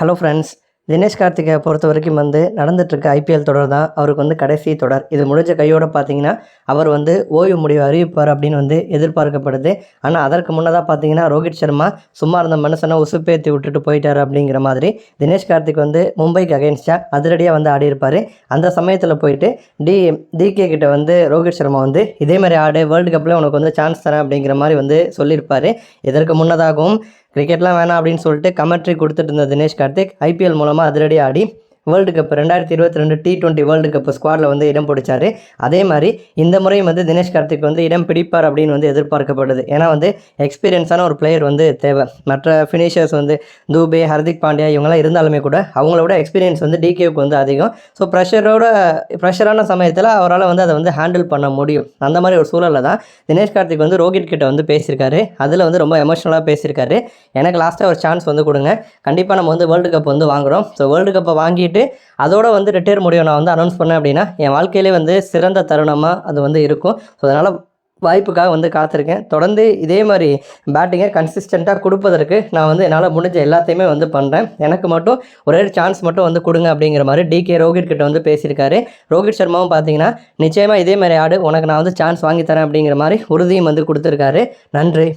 Hello friends Dinesh Karthigai பொறுத்த வரைக்கும் வந்து நடந்துட்டுருக்க ஐபிஎல் தொடர் தான் அவருக்கு வந்து கடைசி தொடர். இது முடிஞ்ச கையோடு பார்த்தீங்கன்னா அவர் வந்து ஓய்வு முடிவு அறிவிப்பார் அப்படின்னு வந்து எதிர்பார்க்கப்படுது. ஆனால் அதற்கு முன்னதாக பார்த்தீங்கன்னா ரோஹித் சர்மா சும்மா இருந்த மனுஷனை உசுப்பேற்றி விட்டுட்டு போயிட்டார் அப்படிங்கிற மாதிரி தினேஷ் கார்த்திக் வந்து மும்பைக்கு அகைன்ஸ்டாக அதிரடியாக வந்து ஆடியிருப்பார். அந்த சமயத்தில் போயிட்டு டி டிகே கிட்ட வந்து ரோஹித் சர்மா வந்து இதே மாதிரி ஆடு வேர்ல்டு கப்பில் உனக்கு வந்து சான்ஸ் தரேன் அப்படிங்கிற மாதிரி வந்து சொல்லியிருப்பார். இதற்கு முன்னதாகவும் கிரிக்கெட்லாம் வேணாம் அப்படின்னு சொல்லிட்டு கமெண்ட்ரி கொடுத்துட்டு இருந்த தினேஷ் கார்த்திக் ஐபிஎல் மூலமாக அதிரடி ஆடி வேர்ல்டு கப் ரெண்டாயிரத்தி இருபத்தி ரெண்டு டி டுவெண்ட்டி வேர்ல்டு கப் ஸ்குவாடில் வந்து இடம் பிடிச்சார். அதே மாதிரி இந்த முறையும் வந்து தினேஷ் கார்த்திக் வந்து இடம் பிடிப்பார் அப்படின்னு வந்து எதிர்பார்க்கப்படுது. ஏன்னா வந்து எக்ஸ்பீரியன்ஸான ஒரு பிளேயர் வந்து தேவை. மற்ற ஃபினிஷர்ஸ் வந்து தூபே ஹர்திக் பாண்டியா இவங்கெல்லாம் இருந்தாலுமே கூட அவங்களோட எக்ஸ்பீரியன்ஸ் வந்து டிகேவுக்கு வந்து அதிகம். ஸோ ப்ரெஷரோட ப்ரெஷரான சமயத்தில் அவரால் வந்து அதை வந்து ஹேண்டில் பண்ண முடியும். அந்த மாதிரி ஒரு சூழலில் தான் தினேஷ் கார்த்திக் வந்து ரோஹித் கிட்ட வந்து பேசியிருக்காரு. அதில் வந்து ரொம்ப எமோஷனலாக பேசியிருக்காரு. எனக்கு லாஸ்ட்டாக ஒரு சான்ஸ் வந்து கொடுங்க. கண்டிப்பாக நம்ம வந்து வேர்ல்டு கப் வந்து வாங்குகிறோம் ஸோ வேர்ல்டு கப்பை வாங்கிட்டு அதோட வந்து ரிட்டையர் முடியும். நான் வந்து அனௌன்ஸ் பண்ணேன் அப்படின்னா என் வாழ்க்கையிலே வந்து சிறந்த தருணமாக அது வந்து இருக்கும். ஸோ அதனால் வாய்ப்புக்காக வந்து காத்திருக்கேன். தொடர்ந்து இதே மாதிரி பேட்டிங்கை கன்சிஸ்டண்ட்டாக கொடுப்பதற்கு நான் வந்து என்னால் முடிஞ்ச எல்லாத்தையுமே வந்து பண்ணுறேன் எனக்கு மட்டும் ஒரே சான்ஸ் மட்டும் வந்து கொடுங்க அப்படிங்கிற மாதிரி டிகே ரோஹித் கிட்ட வந்து பேசியிருக்காரு. ரோஹித் சர்மாவும் பார்த்தீங்கன்னா நிச்சயமாக இதே மாதிரி ஆடு உனக்கு நான் வந்து சான்ஸ் வாங்கி தரேன் அப்படிங்கிற மாதிரி உறுதியும் வந்து கொடுத்துருக்காரு. நன்றி.